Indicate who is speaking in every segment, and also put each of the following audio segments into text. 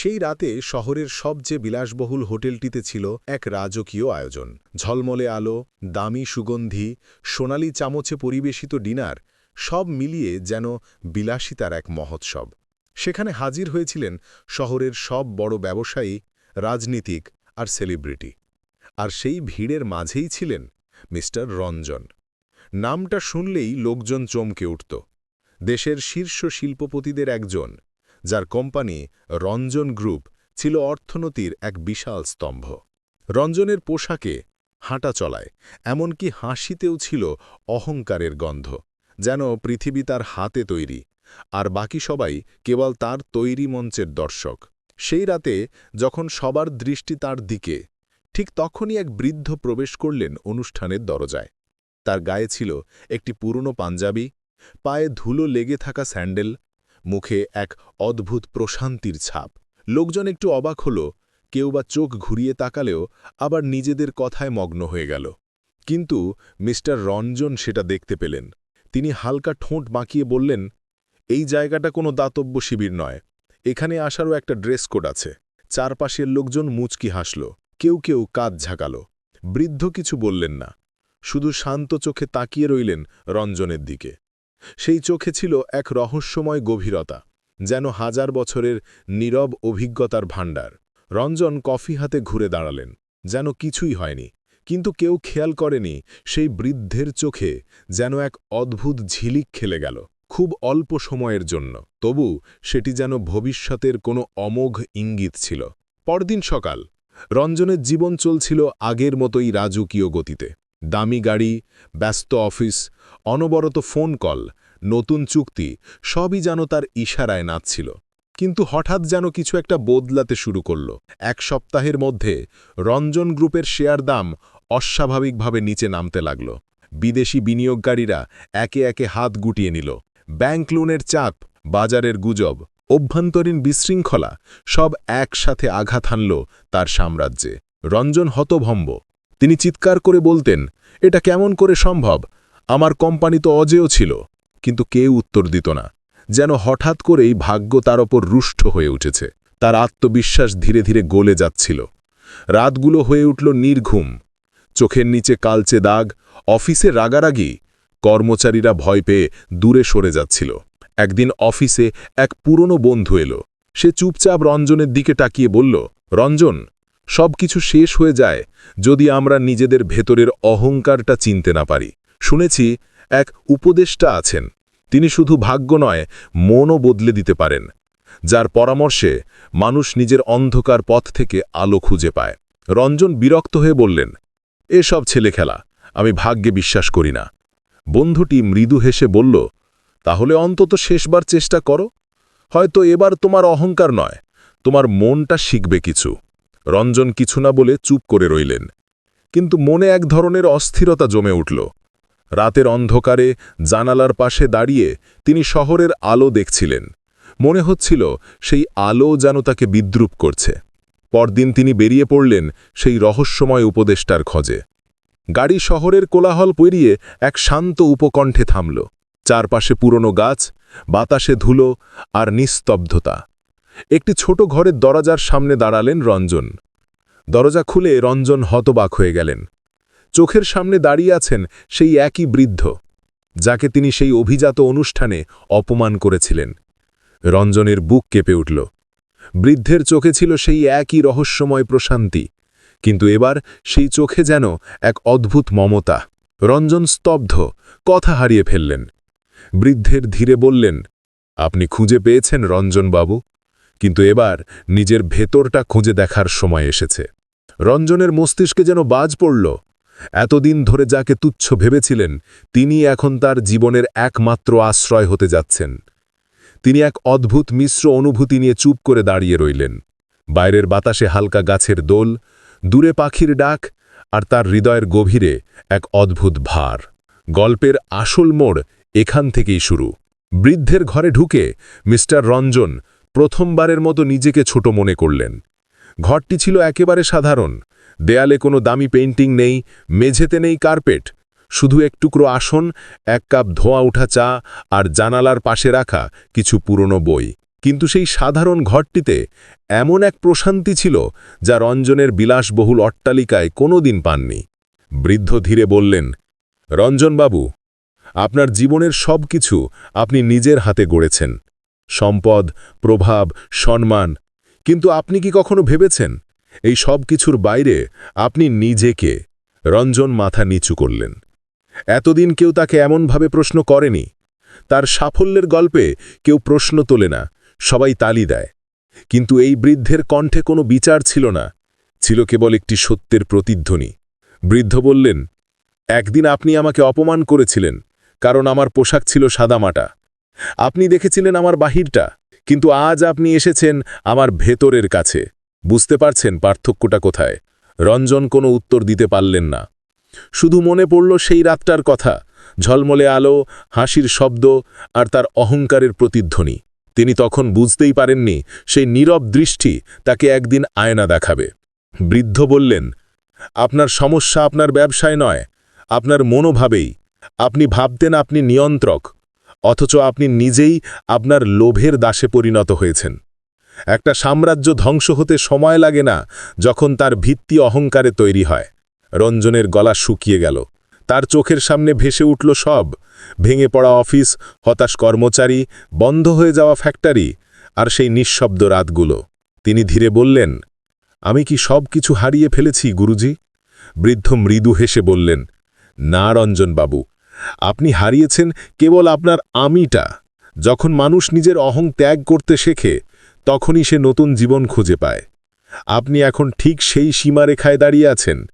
Speaker 1: সেই রাতে শহরের সবচেয়ে বিলাসবহুল হোটেলটিতে ছিল এক রাজকীয় আয়োজন। ঝলমলে আলো, দামি সুগন্ধি, সোনালি চামচে পরিবেশিত ডিনার, সব মিলিয়ে যেন বিলাসিতার এক মহোৎসব। সেখানে হাজির হয়েছিলেন শহরের সব বড় ব্যবসায়ী, রাজনীতিক আর সেলিব্রিটি। আর সেই ভিড়ের মাঝেই ছিলেন মিস্টার রঞ্জন। নামটা শুনলেই লোকজন চমকে উঠত। দেশের শীর্ষ শিল্পপতিদের একজন যার কোম্পানি রঞ্জন গ্রুপ ছিল অর্থনীতির এক বিশাল স্তম্ভ। রঞ্জনের পোশাকে হাঁটা চলায়, এমনকি হাসিতেও ছিল অহংকারের গন্ধ, যেন পৃথিবী তার হাতে তৈরি, আর বাকি সবাই কেবল তার তৈরি মঞ্চের দর্শক। সেই রাতে যখন সবার দৃষ্টি তার দিকে, ঠিক তখনই এক বৃদ্ধ প্রবেশ করলেন অনুষ্ঠানের দরজায়। তার গায়ে ছিল একটি পুরনো পাঞ্জাবি, পায়ে ধুলো লেগে থাকা স্যান্ডেল মুখে এক অদ্ভুত প্রশান্তির ছাপ। লোকজন একটু অবাক হল, কেউ বা চোখ ঘুরিয়ে তাকালেও আবার নিজেদের কথায় মগ্ন হয়ে গেল। কিন্তু মিস্টার রঞ্জন সেটা দেখতে পেলেন। তিনি হালকা ঠোঁট বাঁকিয়ে বললেন, এই জায়গাটা কোনো দাতব্য শিবির নয়। এখানে আসারও একটা ড্রেস কোড আছে। চারপাশের লোকজন মুচকি হাসল। কেউ কেউ কাজ ঝাঁকাল। বৃদ্ধ কিছু বললেন না। শুধু শান্ত চোখে তাকিয়ে রইলেন রঞ্জনের দিকে। সেই চোখে ছিল এক রহস্যময় গভীরতা, যেন হাজার বছরের নীরব অভিজ্ঞতার ভাণ্ডার। রঞ্জন কফি হাতে ঘুরে দাঁড়ালেন, যেন কিছুই হয়নি, কিন্তু কেউ খেয়াল করেনি সেই বৃদ্ধের চোখে যেন এক অদ্ভুত ঝিলিক খেলে গেল, খুব অল্প সময়ের জন্য। তবু সেটি যেন ভবিষ্যতের কোনো অমোঘ ইঙ্গিত ছিল। পরদিন সকাল, রঞ্জনের জীবন চলছিল আগের মতোই রাজকীয় গতিতে। দামি গাড়ি, ব্যস্ত অফিস, অনবরত ফোন কল, নতুন চুক্তি, সবই যেন তার ইশারায় নাচছিল। কিন্তু হঠাৎ যেন কিছু একটা বদলাতে শুরু করল। এক সপ্তাহের মধ্যে রঞ্জন গ্রুপের শেয়ার দাম অস্বাভাবিকভাবে নিচে নামতে লাগল। বিদেশি বিনিয়োগকারীরা একে একে হাত গুটিয়ে নিল। ব্যাংক লোনের চাপ, বাজারের গুজব, অভ্যন্তরীণ বিশৃঙ্খলা সব একসাথে আঘাত হানল তার সাম্রাজ্যে। রঞ্জন হতভম্ব। তিনি চিৎকার করে বলতেন, এটা কেমন করে সম্ভব? আমার কোম্পানি তো অজেয় ছিল। কিন্তু কেউ উত্তর দিত না, যেন হঠাৎ করেই ভাগ্য তার ওপর রুষ্ট হয়ে উঠেছে। তার আত্মবিশ্বাস ধীরে ধীরে গলে যাচ্ছিল। রাতগুলো হয়ে উঠল নির্ঘুম। চোখের নিচে কালচে দাগ, অফিসে রাগারাগি। কর্মচারীরা ভয় পেয়ে দূরে সরে যাচ্ছিল। একদিন অফিসে এক পুরনো বন্ধু এলো। সে চুপচাপ রঞ্জনের দিকে তাকিয়ে বলল, রঞ্জন সব কিছু শেষ হয়ে যায় যদি আমরা নিজেদের ভেতরের অহংকারটা চিনতে না পারি। শুনেছি এক উপদেষ্টা আছেন। তিনি শুধু ভাগ্য নয়, মনও বদলে দিতে পারেন। যার পরামর্শে মানুষ নিজের অন্ধকার পথ থেকে আলো খুঁজে পায়। রঞ্জন বিরক্ত হয়ে বললেন, এসব ছেলে খেলা, আমি ভাগ্যে বিশ্বাস করি না। বন্ধুটি মৃদু হেসে বলল, তাহলে অন্তত শেষবার চেষ্টা করো। হয়তো এবার তোমার অহংকার নয়, তোমার মনটা শিখবে কিছু। রঞ্জন কিছু না বলে চুপ করে রইলেন। কিন্তু মনে এক ধরনের অস্থিরতা জমে উঠল। রাতের অন্ধকারে জানালার পাশে দাঁড়িয়ে তিনি শহরের আলো দেখছিলেন। মনে হচ্ছিল সেই আলো যেন তাকে বিদ্রুপ করছে। পরদিন তিনি বেরিয়ে পড়লেন সেই রহস্যময় উপদেষ্টার খোঁজে। গাড়ি শহরের কোলাহল পেরিয়ে এক শান্ত উপকণ্ঠে থামল। চারপাশে পুরনো গাছ, বাতাসে ধুলো আর নিস্তব্ধতা। একটি ছোট ঘরের দরজার সামনে দাঁড়ালেন রঞ্জন। দরজা খুলে রঞ্জন হতবাক হয়ে গেলেন। চোখের সামনে দাঁড়িয়ে আছেন সেই একই বৃদ্ধ, যাকে তিনি সেই অভিজাত অনুষ্ঠানে অপমান করেছিলেন। রঞ্জনের বুক কেঁপে উঠল। বৃদ্ধের চোখে ছিল সেই একই রহস্যময় প্রশান্তি, কিন্তু এবার সেই চোখে যেন এক অদ্ভুত মমতা। রঞ্জন স্তব্ধ, কথা হারিয়ে ফেললেন। বৃদ্ধের ধীরে বললেন, আপনি খুঁজে পেয়েছেন রঞ্জনবাবু? কিন্তু এবার নিজের ভেতরটা খুঁজে দেখার সময় এসেছে। রঞ্জনের মস্তিষ্কে যেন বাজ পড়ল। এতদিন ধরে যাকে তুচ্ছ ভেবেছিলেন, তিনি এখন তার জীবনের একমাত্র আশ্রয় হতে যাচ্ছেন। তিনি এক অদ্ভুত মিশ্র অনুভূতি নিয়ে চুপ করে দাঁড়িয়ে রইলেন। বাইরের বাতাসে হালকা গাছের দোল, দূরে পাখির ডাক, আর তার হৃদয়ের গভীরে এক অদ্ভুত ভার। গল্পের আসল মোড় এখান থেকেই শুরু। বৃদ্ধের ঘরে ঢুকে মিস্টার রঞ্জন প্রথমবারের মতো নিজেকে ছোট মনে করলেন। ঘরটি ছিল একেবারে সাধারণ। দেয়ালে কোনো দামি পেইন্টিং নেই, মেঝেতে নেই কার্পেট, শুধু এক টুকরো আসন, এক কাপ ধোঁয়া উঠা চা আর জানালার পাশে রাখা কিছু পুরনো বই। কিন্তু সেই সাধারণ ঘরটিতে এমন এক প্রশান্তি ছিল যা রঞ্জনের বিলাসবহুল অট্টালিকায় কোনোদিন পাননি। বৃদ্ধ ধীরে বললেন, রঞ্জনবাবু, আপনার জীবনের সব কিছু আপনি নিজের হাতে গড়েছেন। সম্পদ, প্রভাব, সম্মান। কিন্তু আপনি কি কখনো ভেবেছেন, এই সব কিছুর বাইরে আপনি নিজেকে, রঞ্জন মাথা নিচু করলেন। এতদিন কেউ তাকে এমনভাবে প্রশ্ন করেনি। তার সাফল্যের গল্পে কেউ প্রশ্ন তোলে না, সবাই তালি দেয়। কিন্তু এই বৃদ্ধের কণ্ঠে কোনো বিচার ছিল না, ছিল কেবল একটি সত্যের প্রতিধ্বনি। বৃদ্ধ বললেন, একদিন আপনি আমাকে অপমান করেছিলেন, কারণ আমার পোশাক ছিল সাদামাটা আপনি দেখেছিলেন আমার বাহিরটা, কিন্তু আজ আপনি এসেছেন আমার ভেতরের কাছে। বুঝতে পারছেন পার্থক্যটা কোথায়? রঞ্জন কোনো উত্তর দিতে পারলেন না। শুধু মনে পড়ল সেই রাতটার কথা, ঝলমলে আলো, হাসির শব্দ আর তার অহংকারের প্রতিধ্বনি। তিনি তখন বুঝতেই পারেননি, সেই নীরব দৃষ্টি তাকে একদিন আয়না দেখাবে। বৃদ্ধ বললেন, আপনার সমস্যা আপনার ব্যবসায় নয়, আপনার মনোভাবেই। আপনি ভাবতেন আপনি নিয়ন্ত্রক অথচ আপনি নিজেই আপনার লোভের দাসে পরিণত হয়েছেন। একটা সাম্রাজ্য ধ্বংস হতে সময় লাগে না যখন তার ভিত্তি অহংকারে তৈরি হয়। রঞ্জনের গলা শুকিয়ে গেল। তার চোখের সামনে ভেসে উঠল সব। ভেঙে পড়া অফিস, হতাশ কর্মচারী, বন্ধ হয়ে যাওয়া ফ্যাক্টরি আর সেই নিঃশব্দ রাতগুলো। তিনি ধীরে বললেন, আমি কি সব কিছু হারিয়ে ফেলেছি, গুরুজি? বৃদ্ধ মৃদু হেসে বললেন, না রঞ্জনবাবু আপনি হারিয়েছেন কেবল আপনার আমিটা। যখন মানুষ নিজের অহং ত্যাগ করতে শেখে, তখনই সে নতুন জীবন খুঁজে পায়। আপনি এখন ঠিক সেই সীমারেখায় দাঁড়িয়ে আছেন,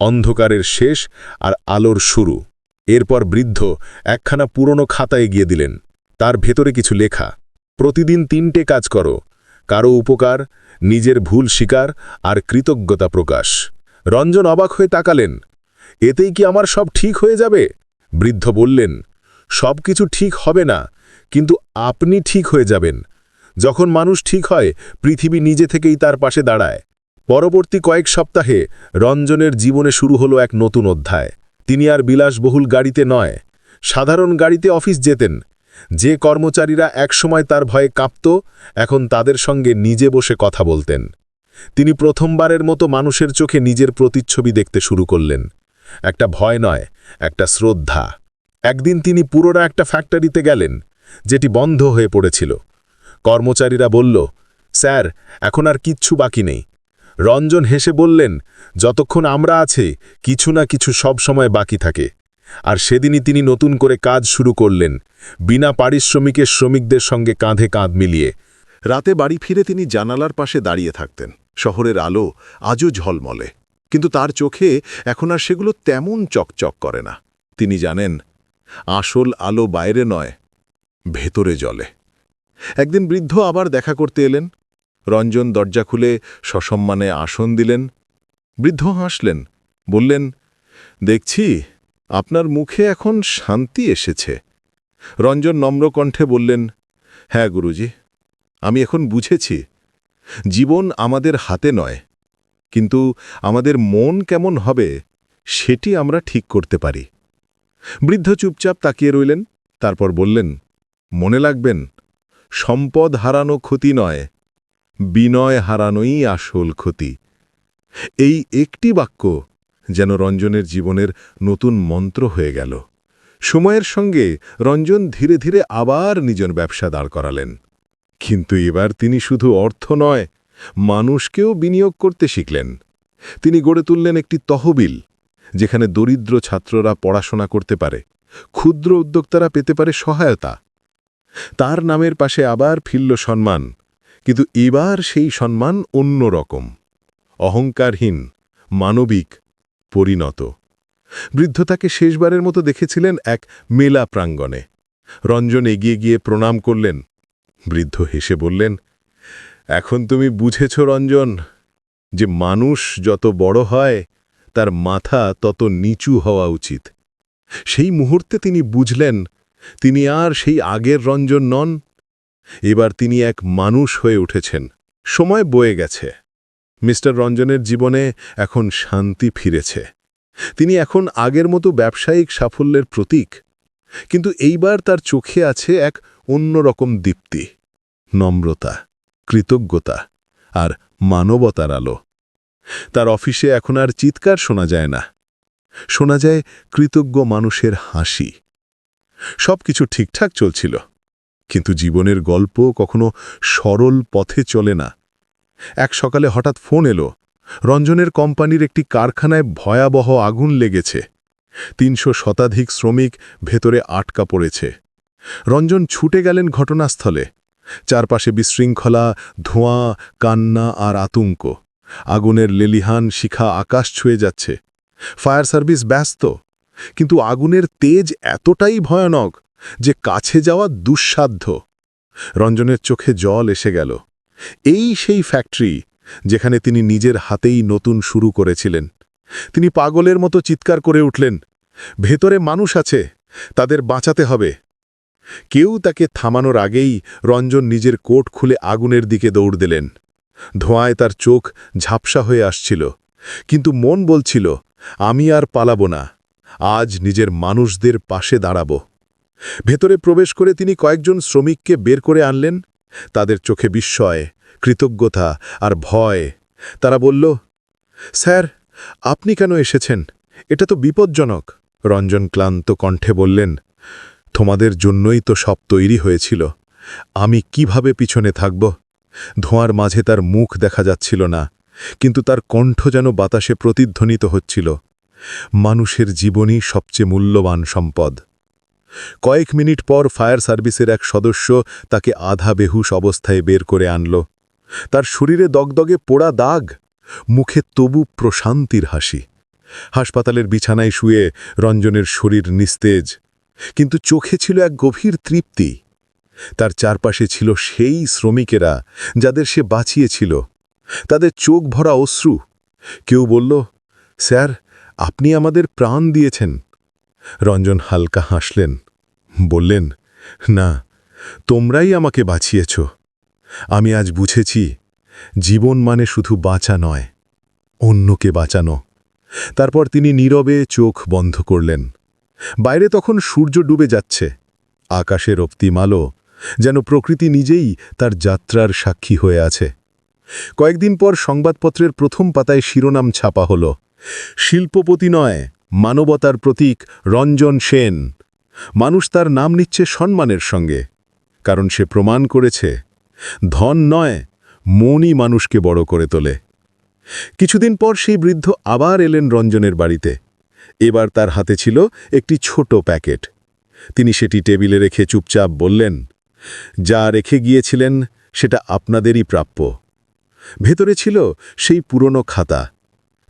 Speaker 1: অন্ধকারের শেষ আর আলোর শুরু। এরপর বৃদ্ধ একখানা পুরনো খাতা এগিয়ে দিলেন। তার ভেতরে কিছু লেখা। প্রতিদিন তিনটে কাজ করো। কারও উপকার, নিজের ভুল স্বীকার আর কৃতজ্ঞতা প্রকাশ। রঞ্জন অবাক হয়ে তাকালেন। এতেই কি আমার সব ঠিক হয়ে যাবে? বৃদ্ধ বললেন সব কিছু ঠিক হবে না, কিন্তু আপনি ঠিক হয়ে যাবেন। যখন মানুষ ঠিক হয়, পৃথিবী নিজে থেকেই তার পাশে দাঁড়ায়। পরবর্তী কয়েক সপ্তাহে রঞ্জনের জীবনে শুরু হলো এক নতুন অধ্যায়। তিনি আর বিলাসবহুল গাড়িতে নয়, সাধারণ গাড়িতে অফিস যেতেন। যে কর্মচারীরা একসময় তার ভয়ে কাঁপত, এখন তাদের সঙ্গে নিজে বসে কথা বলতেন। তিনি প্রথমবারের মতো মানুষের চোখে নিজের প্রতিচ্ছবি দেখতে শুরু করলেন। একটা ভয় নয়, একটা শ্রদ্ধা। একদিন তিনি পুরোনো একটা ফ্যাক্টরিতে গেলেন, যেটি বন্ধ হয়ে পড়েছিল। কর্মচারীরা বলল, স্যার, এখন আর কিচ্ছু বাকি নেই। রঞ্জন হেসে বললেন, যতক্ষণ আমরা আছে, কিছু না কিছু সব সময় বাকি থাকে। আর সেদিনই তিনি নতুন করে কাজ শুরু করলেন, বিনা পারিশ্রমিকের শ্রমিকদের সঙ্গে কাঁধে কাঁধ মিলিয়ে।
Speaker 2: রাতে বাড়ি ফিরে তিনি জানালার পাশে দাঁড়িয়ে থাকতেন। শহরের আলো আজও ঝলমলে। কিন্তু তার চোখে এখন আর সেগুলো তেমন চকচক করে না। তিনি জানেন, আসল আলো বাইরে নয়, ভেতরে জলে। একদিন বৃদ্ধ আবার দেখা করতে এলেন। রঞ্জন দরজা খুলে সসম্মানে আসন দিলেন। বৃদ্ধ হাসলেন, বললেন, দেখছি, আপনার মুখে এখন শান্তি এসেছে। রঞ্জন নম্রকণ্ঠে বললেন হ্যাঁ গুরুজি, আমি এখন বুঝেছি। জীবন আমাদের হাতে নয় কিন্তু আমাদের মন কেমন হবে, সেটি আমরা ঠিক করতে পারি। বৃদ্ধ চুপচাপ তাকিয়ে রইলেন, তারপর বললেন, মনে লাগবেন, সম্পদ হারানো ক্ষতি নয়, বিনয় হারানোই আসল ক্ষতি। এই একটি বাক্য যেন রঞ্জনের জীবনের নতুন মন্ত্র হয়ে গেল। সময়ের সঙ্গে রঞ্জন ধীরে ধীরে আবার নিজের ব্যবসা দাঁড় করালেন। কিন্তু এবার তিনি শুধু অর্থ নয় মানুষকেও বিনিয়োগ করতে শিখলেন। তিনি গড়ে তুললেন একটি তহবিল, যেখানে দরিদ্র ছাত্ররা পড়াশোনা করতে পারে, ক্ষুদ্র উদ্যোক্তারা পেতে পারে সহায়তা। তার নামের পাশে আবার ফিরল সম্মান, কিন্তু এবার সেই সম্মান অন্য রকম। অহংকারহীন, মানবিক, পরিণত। বৃদ্ধ তাকে শেষবারের মতো দেখেছিলেন এক মেলা প্রাঙ্গণে। রঞ্জন এগিয়ে গিয়ে প্রণাম করলেন। বৃদ্ধ হেসে বললেন এখন তুমি বুঝেছ, রঞ্জন, যে মানুষ যত বড় হয়, তার মাথা তত নিচু হওয়া উচিত। সেই মুহূর্তে তিনি বুঝলেন, তিনি আর সেই আগের রঞ্জন নন। এবার তিনি এক মানুষ হয়ে উঠেছেন। সময় বয়ে গেছে। মিস্টার রঞ্জনের জীবনে এখন শান্তি ফিরেছে। তিনি এখন আগের মতো ব্যবসায়িক সাফল্যের প্রতীক। কিন্তু এইবার তার চোখে আছে এক অন্যরকম দীপ্তি, নম্রতা। কৃতজ্ঞতা আর মানবতার আলো। তার অফিসে এখন আর চিৎকার শোনা যায় না। শোনা যায় কৃতজ্ঞ মানুষের হাসি। সব কিছু ঠিকঠাক চলছিল, কিন্তু জীবনের গল্প কখনো সরল পথে চলে না। এক সকালে হঠাৎ ফোন এলো, রঞ্জনের কোম্পানির একটি কারখানায় ভয়াবহ আগুন লেগেছে। তিনশো শতাধিক শ্রমিক ভেতরে আটকা পড়েছে। রঞ্জন ছুটে গেলেন ঘটনাস্থলে। চারপাশে বিশৃঙ্খলা, ধোঁয়া, কান্না আর আতঙ্ক। আগুনের লেলিহান শিখা আকাশ ছুঁয়ে যাচ্ছে। ফায়ার সার্ভিস ব্যস্ত। কিন্তু আগুনের তেজ এতটাই ভয়ানক যে কাছে যাওয়া দুঃসাধ্য। রঞ্জনের চোখে জল এসে গেল। এই সেই ফ্যাক্টরি যেখানে তিনি নিজের হাতেই নতুন শুরু করেছিলেন। তিনি পাগলের মতো চিৎকার করে উঠলেন। ভেতরে মানুষ আছে। তাদের বাঁচাতে হবে। কেউ তাকে থামানোর আগেই রঞ্জন নিজের কোট খুলে আগুনের দিকে দৌড় দিলেন। ধোঁয়ায় তার চোখ ঝাপসা হয়ে আসছিল। কিন্তু মন বলছিল, আমি আর পালাব না। আজ নিজের মানুষদের পাশে দাঁড়াব। ভেতরে প্রবেশ করে তিনি কয়েকজন শ্রমিককে বের করে আনলেন। তাদের চোখে বিস্ময়, কৃতজ্ঞতা আর ভয়। তারা বলল, স্যার, আপনি কেন এসেছেন? এটা তো বিপজ্জনক। রঞ্জন ক্লান্ত কণ্ঠে বললেন তোমাদের জন্যই তো সব তৈরি হয়েছিল। আমি কীভাবে পিছনে থাকব? ধোঁয়ার মাঝে তার মুখ দেখা যাচ্ছিল না, কিন্তু তার কণ্ঠ যেন বাতাসে প্রতিধ্বনিত হচ্ছিল। মানুষের জীবনই সবচেয়ে মূল্যবান সম্পদ। কয়েক মিনিট পর ফায়ার সার্ভিসের এক সদস্য তাকে আধা বেহুশ অবস্থায় বের করে আনল। তার শরীরে দগদগে পোড়া দাগ, মুখে তবু প্রশান্তির হাসি। হাসপাতালের বিছানায় শুয়ে রঞ্জনের শরীর নিস্তেজ কিন্তু চোখে ছিল এক গভীর তৃপ্তি। তার চারপাশে ছিল সেই শ্রমিকেরা যাদের সে বাঁচিয়েছিল। তাদের চোখ ভরা অশ্রু। কেউ বলল, স্যার, আপনি আমাদের প্রাণ দিয়েছেন। রঞ্জন হালকা হাসলেন, বললেন, না, তোমরাই আমাকে বাঁচিয়েছ। আমি আজ বুঝেছি, জীবন মানে শুধু বাঁচা নয়, অন্যকে বাঁচানো। তারপর তিনি নীরবে চোখ বন্ধ করলেন। বাইরে তখন সূর্য ডুবে যাচ্ছে আকাশের রক্তিম আলো, যেন প্রকৃতি নিজেই তার যাত্রার সাক্ষী হয়ে আছে। কয়েকদিন পর সংবাদপত্রের প্রথম পাতায় শিরোনাম ছাপা হল, শিল্পপতি নয়, মানবতার প্রতীক রঞ্জন সেন। মানুষ তার নাম নিচ্ছে সম্মানের সঙ্গে, কারণ সে প্রমাণ করেছে, ধন নয়, মনই মানুষকে বড় করে তোলে। কিছুদিন পর সেই বৃদ্ধ আবার এলেন রঞ্জনের বাড়িতে। এবার তার হাতে ছিল একটি ছোট প্যাকেট। তিনি সেটি টেবিলে রেখে চুপচাপ বললেন, যা রেখে গিয়েছিলেন সেটা আপনাদেরই প্রাপ্য। ভেতরে ছিল সেই পুরনো খাতা,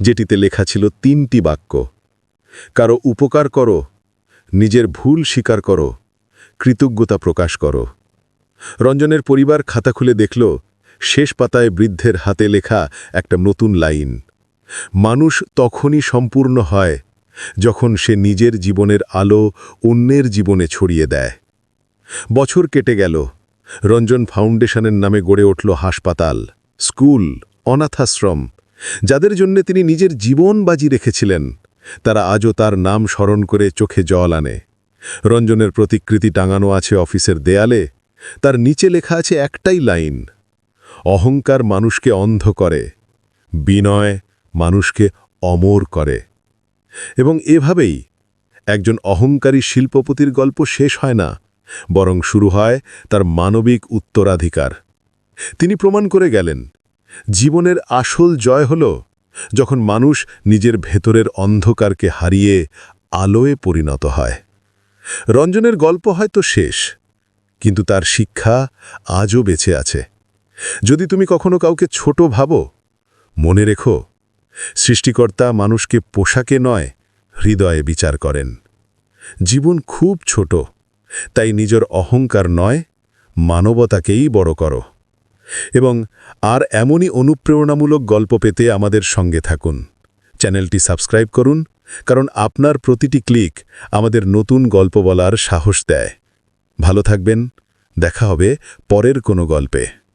Speaker 2: যেটিতে লেখা ছিল তিনটি বাক্য, কারও উপকার করো, নিজের ভুল স্বীকার করো, কৃতজ্ঞতা প্রকাশ করো। রঞ্জনের পরিবার খাতা খুলে দেখল, শেষ পাতায় বৃদ্ধের হাতে লেখা একটা নতুন লাইন, মানুষ তখনই সম্পূর্ণ হয় যখন সে নিজের জীবনের আলো অন্যের জীবনে ছড়িয়ে দেয়। বছর কেটে গেল। রঞ্জন ফাউন্ডেশনের নামে গড়ে উঠল হাসপাতাল, স্কুল, অনাথাশ্রম। যাদের জন্য তিনি নিজের জীবন বাজি রেখেছিলেন, তারা আজও তার নাম স্মরণ করে চোখে জল আনে। রঞ্জনের প্রতিকৃতি টাঙানো আছে অফিসের দেয়ালে, তার নিচে লেখা আছে একটাই লাইন, অহংকার মানুষকে অন্ধ করে, বিনয় মানুষকে অমর করে। এবং এভাবেই একজন অহংকারী শিল্পপতির গল্প শেষ হয় না, বরং শুরু হয় তার মানবিক উত্তরাধিকার। তিনি প্রমাণ করে গেলেন, জীবনের আসল জয় হল যখন মানুষ নিজের ভেতরের অন্ধকারকে হারিয়ে আলোয় পরিণত হয়। রঞ্জনের গল্প হয়তো শেষ, কিন্তু তার শিক্ষা আজও বেঁচে আছে। যদি তুমি কখনো কাউকে ছোট ভাবো, মনে রেখো সৃষ্টিকর্তা মানুষকে পোশাকে নয়, হৃদয়ে বিচার করেন। জীবন খুব ছোট, তাই নিজের অহংকার নয়, মানবতাকেই বড় করো। এবং আর এমনই অনুপ্রেরণামূলক গল্প পেতে আমাদের সঙ্গে থাকুন। চ্যানেলটি সাবস্ক্রাইব করুন, কারণ আপনার প্রতিটি ক্লিক আমাদের নতুন গল্প বলার সাহস দেয়। ভালো থাকবেন, দেখা হবে পরের কোনো গল্পে।